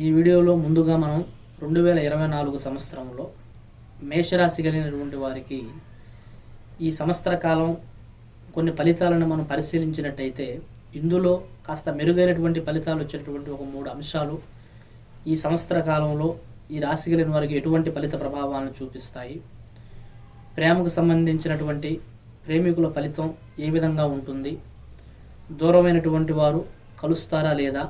ఈ వీడియోలో ముందుగా మనం రెండు వేల ఇరవై నాలుగు సంవత్సరంలో మేషరాశి కలిగినటువంటి వారికి ఈ సంవత్సర కాలం కొన్ని ఫలితాలను మనం పరిశీలించినట్టయితే ఇందులో కాస్త మెరుగైనటువంటి ఫలితాలు వచ్చేటటువంటి ఒక మూడు అంశాలు ఈ సంవత్సర కాలంలో ఈ రాశి కలిగిన వారికి ఎటువంటి ఫలిత ప్రభావాలను చూపిస్తాయి. ప్రేమకు సంబంధించినటువంటి ప్రేమికుల ఫలితం ఏ విధంగా ఉంటుంది? దూరమైనటువంటి వారు కలుస్తారా లేదా?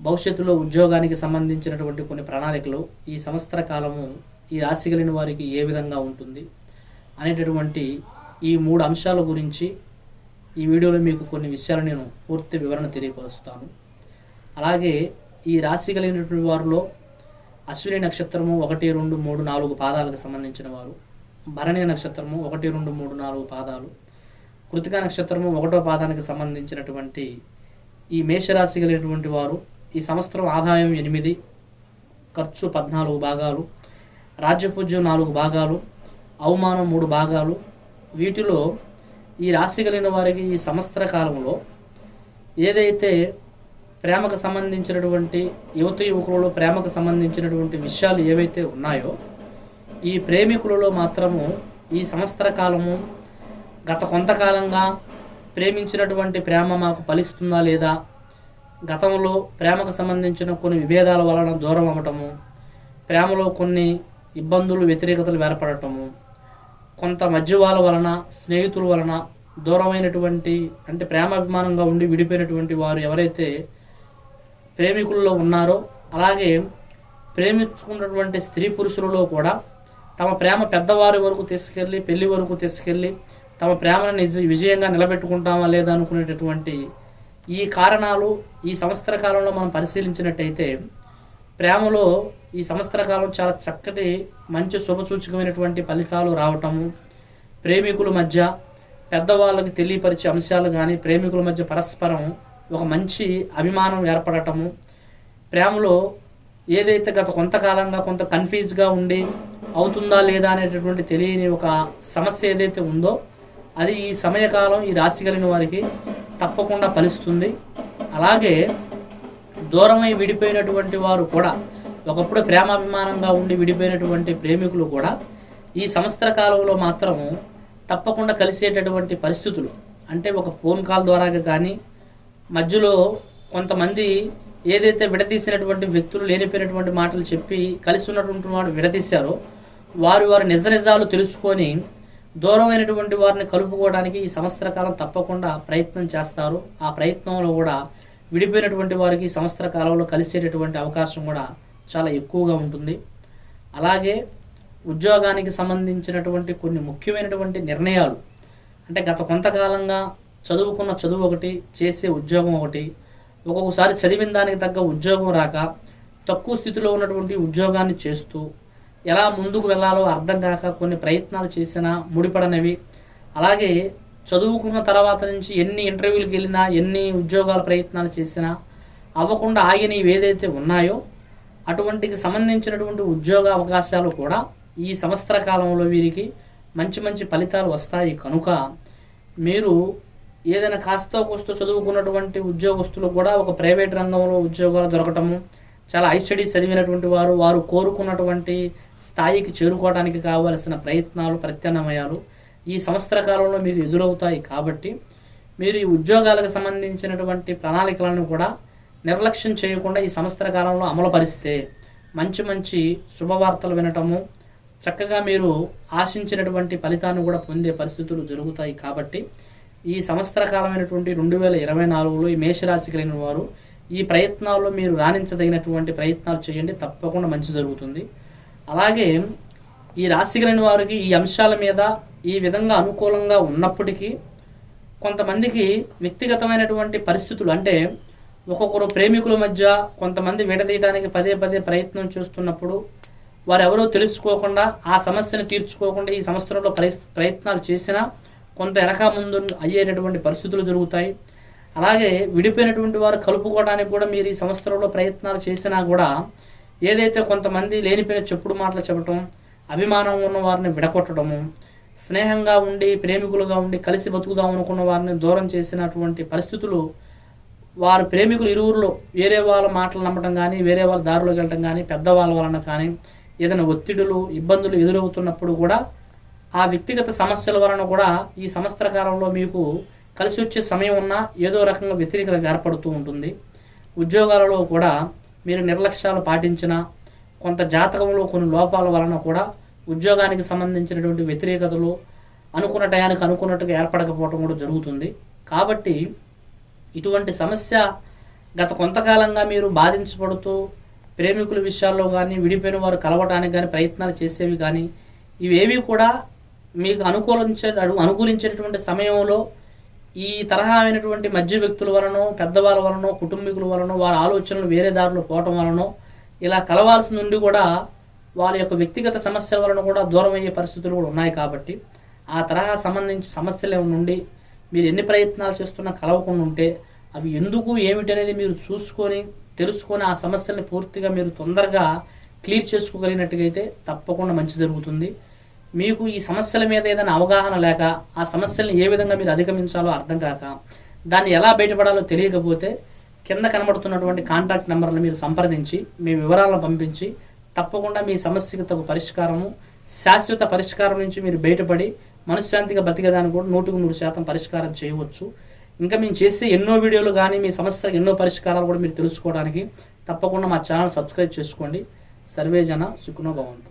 భవిష్యత్తులో ఉద్యోగానికి సంబంధించినటువంటి కొన్ని ప్రణాళికలు ఈ సంవత్సర కాలము ఈ రాశి కలిగిన వారికి ఏ విధంగా ఉంటుంది అనేటటువంటి ఈ మూడు అంశాల గురించి ఈ వీడియోలో మీకు కొన్ని విషయాలు నేను పూర్తి వివరణ తెలియపరుస్తాను. అలాగే ఈ రాశి కలిగినటువంటి వారిలో అశ్విని నక్షత్రము ఒకటి రెండు మూడు నాలుగు పాదాలకు సంబంధించిన వారు భరణి నక్షత్రము ఒకటి రెండు మూడు నాలుగు పాదాలు కృతికా నక్షత్రము ఒకటో పాదానికి సంబంధించినటువంటి ఈ మేషరాశి కలిగినటువంటి వారు ఈ సంవత్సరం ఆదాయం ఎనిమిది ఖర్చు పద్నాలుగు భాగాలు రాజ్యపూజ్యం నాలుగు భాగాలు అవమానం మూడు భాగాలు. వీటిలో ఈ రాశి కలిగిన వారికి ఈ సంవత్సర కాలంలో ఏదైతే ప్రేమకు సంబంధించినటువంటి యువత యువకులలో ప్రేమకు సంబంధించినటువంటి విషయాలు ఏవైతే ఉన్నాయో ఈ ప్రేమికులలో మాత్రము ఈ సంవత్సర కాలము గత కొంతకాలంగా ప్రేమించినటువంటి ప్రేమ మాకు ఫలిస్తుందా లేదా గతంలో ప్రేమకు సంబంధించిన కొన్ని విభేదాల వలన దూరం అవ్వటము ప్రేమలో కొన్ని ఇబ్బందులు వ్యతిరేకతలు ఏర్పడటము కొంత మధ్యవాల వలన స్నేహితుల వలన దూరమైనటువంటి అంటే ప్రేమాభిమానంగా ఉండి విడిపోయినటువంటి వారు ఎవరైతే ప్రేమికుల్లో ఉన్నారో అలాగే ప్రేమించుకున్నటువంటి స్త్రీ పురుషులలో కూడా తమ ప్రేమ పెద్దవారి వరకు తీసుకెళ్ళి పెళ్ళి వరకు తీసుకెళ్ళి తమ ప్రేమను నిజ విజయంగా నిలబెట్టుకుంటామా లేదా అనుకునేటటువంటి ఈ కారణాలు ఈ సంవత్సర కాలంలో మనం పరిశీలించినట్టయితే ప్రేమలో ఈ సంవత్సర కాలం చాలా చక్కటి మంచి శుభసూచకమైనటువంటి ఫలితాలు రావటము ప్రేమికుల మధ్య పెద్దవాళ్ళకి తెలియపరిచే అంశాలు కానీ ప్రేమికుల మధ్య పరస్పరం ఒక మంచి అభిమానం ఏర్పడటము ప్రేమలో ఏదైతే గత కొంతకాలంగా కొంత కన్ఫ్యూజ్గా ఉండి అవుతుందా లేదా అనేటటువంటి తెలియని ఒక సమస్య ఏదైతే ఉందో అది ఈ సమయకాలం ఈ రాశి కలిగిన వారికి తప్పకుండా ఫలిస్తుంది. అలాగే దూరమై విడిపోయినటువంటి వారు కూడా ఒకప్పుడు ప్రేమాభిమానంగా ఉండి విడిపోయినటువంటి ప్రేమికులు కూడా ఈ సంవత్సర కాలంలో మాత్రం తప్పకుండా కలిసేటటువంటి పరిస్థితులు. అంటే ఒక ఫోన్ కాల్ ద్వారా కానీ మధ్యలో కొంతమంది ఏదైతే విడదీసినటువంటి వ్యక్తులు లేనిపోయినటువంటి మాటలు చెప్పి కలిసి ఉన్నటువంటి వాడు విడదీశారో వారు వారి నిజ నిజాలు తెలుసుకొని దూరమైనటువంటి వారిని కలుపుకోవడానికి ఈ సంవత్సర కాలం తప్పకుండా ప్రయత్నం చేస్తారు. ఆ ప్రయత్నంలో కూడా విడిపోయినటువంటి వారికి సంవత్సర కాలంలో కలిసేటటువంటి అవకాశం కూడా చాలా ఎక్కువగా ఉంటుంది. అలాగే ఉద్యోగానికి సంబంధించినటువంటి కొన్ని ముఖ్యమైనటువంటి నిర్ణయాలు అంటే గత కొంతకాలంగా చదువుకున్న చదువు ఒకటి చేసే ఉద్యోగం ఒకటి ఒక్కొక్కసారి చదివిన దానికి తగ్గ ఉద్యోగం రాక తక్కువ స్థితిలో ఉన్నటువంటి ఉద్యోగాన్ని చేస్తూ ఎలా ముందుకు వెళ్ళాలో అర్థం కాక కొన్ని ప్రయత్నాలు చేసినా ముడిపడనవి. అలాగే చదువుకున్న తర్వాత నుంచి ఎన్ని ఇంటర్వ్యూలకు వెళ్ళినా ఎన్ని ఉద్యోగాల ప్రయత్నాలు చేసినా అవ్వకుండా ఆగినవి ఏదైతే ఉన్నాయో అటువంటికి సంబంధించినటువంటి ఉద్యోగ అవకాశాలు కూడా ఈ సంవత్సర కాలంలో వీరికి మంచి మంచి ఫలితాలు వస్తాయి. కనుక మీరు ఏదైనా కాస్తో కూస్తో చదువుకున్నటువంటి ఉద్యోగస్తులు కూడా ఒక ప్రైవేట్ రంగంలో ఉద్యోగాలు దొరకటము చాలా హై స్టడీస్ చదివినటువంటి వారు వారు కోరుకున్నటువంటి స్థాయికి చేరుకోవడానికి కావలసిన ప్రయత్నాలు ప్రత్యామ్నాయాలు ఈ సంవత్సర కాలంలో మీకు ఎదురవుతాయి కాబట్టి మీరు ఈ ఉద్యోగాలకు సంబంధించినటువంటి ప్రణాళికలను కూడా నిర్లక్ష్యం చేయకుండా ఈ సంవత్సర కాలంలో అమలుపరిస్తే మంచి మంచి శుభవార్తలు వినటము చక్కగా మీరు ఆశించినటువంటి ఫలితాన్ని కూడా పొందే పరిస్థితులు జరుగుతాయి కాబట్టి ఈ సంవత్సర కాలమైనటువంటి రెండు వేల ఇరవై నాలుగులో ఈ మేషరాశి కలిగిన వారు ఈ ప్రయత్నాల్లో మీరు రాణించదగినటువంటి ప్రయత్నాలు చేయండి తప్పకుండా మంచి జరుగుతుంది. అలాగే ఈ రాశి కలిగిన వారికి ఈ అంశాల మీద ఈ విధంగా అనుకూలంగా ఉన్నప్పటికీ కొంతమందికి వ్యక్తిగతమైనటువంటి పరిస్థితులు అంటే ఒక్కొక్కరు ప్రేమికుల మధ్య కొంతమంది విడదీయడానికి పదే పదే ప్రయత్నం చేస్తున్నప్పుడు వారు ఎవరో తెలుసుకోకుండా ఆ సమస్యను తీర్చుకోకుండా ఈ సంవత్సరంలో ప్రయత్నాలు చేసినా కొంత వెనక ముందు అయ్యేటటువంటి పరిస్థితులు జరుగుతాయి. అలాగే విడిపోయినటువంటి వారు కలుపుకోవడానికి కూడా మీరు ఈ సంవత్సరంలో ప్రయత్నాలు చేసినా కూడా ఏదైతే కొంతమంది లేనిపోయిన చెప్పుడు మాటలు చెప్పటం అభిమానం ఉన్న వారిని విడగొట్టడము స్నేహంగా ఉండి ప్రేమికులుగా ఉండి కలిసి బతుకుదాం అనుకున్న వారిని దూరం చేసినటువంటి పరిస్థితులు వారు ప్రేమికులు ఇరువురులో వేరే వాళ్ళ మాటలు నమ్మటం కానీ వేరే వాళ్ళ దారిలోకి వెళ్ళటం కానీ పెద్దవాళ్ళ వలన కానీ ఏదైనా ఒత్తిడులు ఇబ్బందులు ఎదురవుతున్నప్పుడు కూడా ఆ వ్యక్తిగత సమస్యల వలన కూడా ఈ సంవత్సర కాలంలో మీకు కలిసి వచ్చే సమయం ఉన్నా ఏదో రకంగా వ్యతిరేకత ఏర్పడుతూ ఉంటుంది. ఉద్యోగాలలో కూడా మీరు నిర్లక్ష్యాలు పాటించిన కొంత జాతకంలో కొన్ని లోపాల వలన కూడా ఉద్యోగానికి సంబంధించినటువంటి వ్యతిరేకతలు అనుకున్న టయానికి అనుకున్నట్టుగా ఏర్పడకపోవడం కూడా జరుగుతుంది. కాబట్టి ఇటువంటి సమస్య గత కొంతకాలంగా మీరు బాధించబడుతూ ప్రేమికుల విషయాల్లో కానీ విడిపోయిన వారు కలవటానికి కానీ ప్రయత్నాలు చేసేవి కానీ ఇవేవి కూడా మీకు అనుకూలించే అనుకూలించేటటువంటి సమయంలో ఈ తరహా అయినటువంటి మధ్య వ్యక్తుల వలనో పెద్దవాళ్ళ వలనో కుటుంబీకుల వలనో వారి ఆలోచనలు వేరే దారిలో పోవటం వలనో ఇలా కలవాల్సి నుండి కూడా వాళ్ళ యొక్క వ్యక్తిగత సమస్యల వలన కూడా దూరం అయ్యే పరిస్థితులు కూడా ఉన్నాయి కాబట్టి ఆ తరహా సంబంధించి సమస్యలు నుండి మీరు ఎన్ని ప్రయత్నాలు చేస్తున్నా కలవకుండా ఉంటే అవి ఎందుకు ఏమిటి అనేది మీరు చూసుకొని తెలుసుకొని ఆ సమస్యల్ని పూర్తిగా మీరు తొందరగా క్లియర్ చేసుకోగలిగినట్టుగైతే తప్పకుండా మంచి జరుగుతుంది. మీకు ఈ సమస్యల మీద ఏదైనా అవగాహన లేక ఆ సమస్యలను ఏ విధంగా మీరు అధిగమించాలో అర్థం కాక దాన్ని ఎలా బయటపడాలో తెలియకపోతే కింద కనబడుతున్నటువంటి కాంటాక్ట్ నెంబర్ను మీరు సంప్రదించి మీ వివరాలను పంపించి తప్పకుండా మీ సమస్యకు తగు పరిష్కారము శాశ్వత పరిష్కారం నుంచి మీరు బయటపడి మనశ్శాంతిగా బతికేదాన్ని కూడా నూటికి నూరు శాతం పరిష్కారం చేయవచ్చు. ఇంకా మేము చేసే ఎన్నో వీడియోలు కానీ మీ సమస్యలకు ఎన్నో పరిష్కారాలు కూడా మీరు తెలుసుకోవడానికి తప్పకుండా మా ఛానల్ సబ్స్క్రైబ్ చేసుకోండి. సర్వే జన సుఖనో భవంతు.